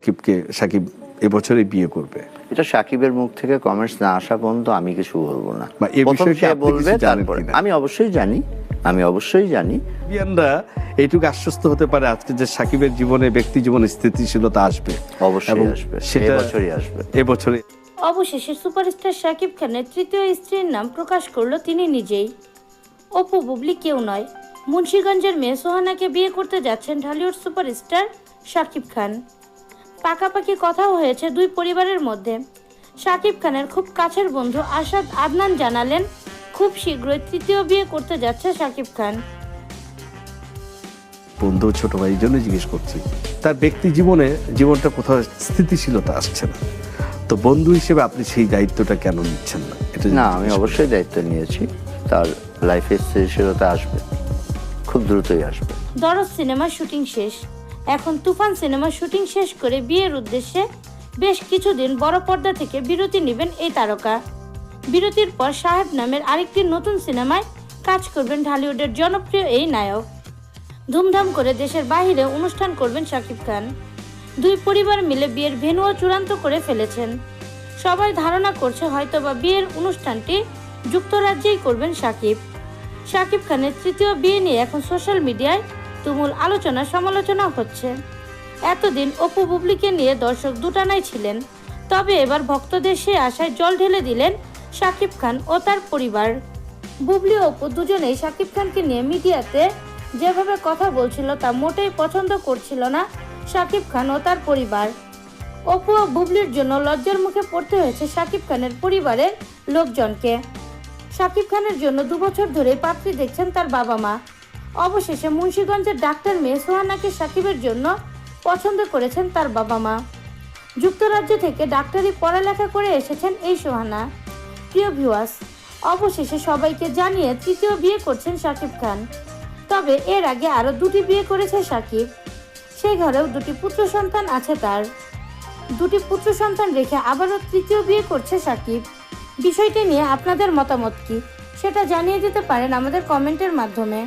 সাকিবকে সাকিব এবছরই বিয়ে করবে। এটা সাকিবের মুখ থেকে কমেন্টস না আসা পর্যন্ত আমি কিছু বলব না। বলবে তারপরে আমি অবশ্যই জানি আমি অবশ্যই জানি। বিয়ানরা এইটুকু আশ্বস্ত হতে পারে আজকে যে সাকিবের জীবনে ব্যক্তি জীবনে স্থিতিশীলতা আসবে। অবশ্যই আসবে সেটা এবছরই আসবে। এবছরে অবশেষে সুপারস্টার সাকিব খানের তৃতীয় স্ত্রীর নাম প্রকাশ করল তিনি নিজেই। অপু বুবলি কেউ নয়। মুন্সিগঞ্জের মেয়ে সোহানাকে বিয়ে করতে যাচ্ছেন ঢালিউড সুপারস্টার সাকিব খান। পাকাপাকি কথাও হয়েছে দুই পরিবারের মধ্যে। শাকিব খানের খুব কাছের বন্ধু আসাদ আদনান জানালেন খুব শীঘ্রই তৃতীয় বিয়ে করতে যাচ্ছে শাকিব খান। বন্ধু ছোট ভাই জন্য জিজ্ঞেস করছি তার ব্যক্তি জীবনে জীবনটা কোথাও স্থিতিশীলতা আসছে না। তো বন্ধু হিসেবে আপনি সেই দায়িত্বটা কেন নিচ্ছেন না? এটা না আমি অবশ্যই দায়িত্ব নিয়েছি। তার লাইফে স্থিতিশীলতা আসবে খুব দ্রুতই আসবে। দরজ সিনেমার শুটিং শেষ। এখন তুফান সিনেমার শুটিং শেষ করে বিয়ের উদ্দেশ্যে বেশ কিছুদিন বড় পর্দা থেকে বিরতি নেবেন এই তারকা। বিরতির পর সাহেব নামের আরেকটি নতুন সিনেমায় কাজ করবেন ঢালিউডের জনপ্রিয় এই নায়ক। ধুমধাম করে দেশের বাইরে অনুষ্ঠান করবেন শাকিব খান। দুই পরিবার মিলে বিয়ের ভেন্যুও চূড়ান্ত করে ফেলেছেন। সবাই ধারণা করছে হয়তোবা বিয়ের অনুষ্ঠানটি যুক্তরাজ্যেই করবেন শাকিব। শাকিব খানের তৃতীয় বিয়ে নিয়ে এখন সোশ্যাল মিডিয়ায় তুমুল আলোচনা সমালোচনা হচ্ছে। এতদিন অপু বুবলিকে নিয়ে দর্শক দুটানায় ছিলেন। তবে এবার ভক্তদের সে আশায় জল ঢেলে দিলেন শাকিব খান ও তার পরিবার। বুবলি অপু দুজনেই শাকিব খানকে নিয়ে মিডিয়াতে যেভাবে কথা বলছিল তা মোটেই পছন্দ করছিল না শাকিব খান ও তার পরিবার। অপু ও বুবলির জন্য লজ্জার মুখে পড়তে হয়েছে শাকিব খানের পরিবারের লোকজনকে। শাকিব খানের জন্য দু বছর ধরে পাত্রী দেখছেন তার বাবা মা। অবশেষে মুন্সিগঞ্জের ডাক্তার মেয়ে সোহানাকে শাকিবের জন্য পছন্দ করেছেন তার বাবা মা। যুক্তরাজ্য থেকে ডাক্তারি পড়ালেখা করে এসেছেন এই সোহানা। প্রিয় ভিউয়ার্স, অবশেষে সবাইকে জানিয়ে তৃতীয় বিয়ে করছেন শাকিব খান। তবে এর আগে আরও দুটি বিয়ে করেছে শাকিব সেই ঘরেও দুটি পুত্র সন্তান আছে তার। দুটি পুত্র সন্তান রেখে আবারও তৃতীয় বিয়ে করছে সাকিব। বিষয়টি নিয়ে আপনাদের মতামত কি? সেটা জানিয়ে দিতে পারেন আমাদের কমেন্টের মাধ্যমে।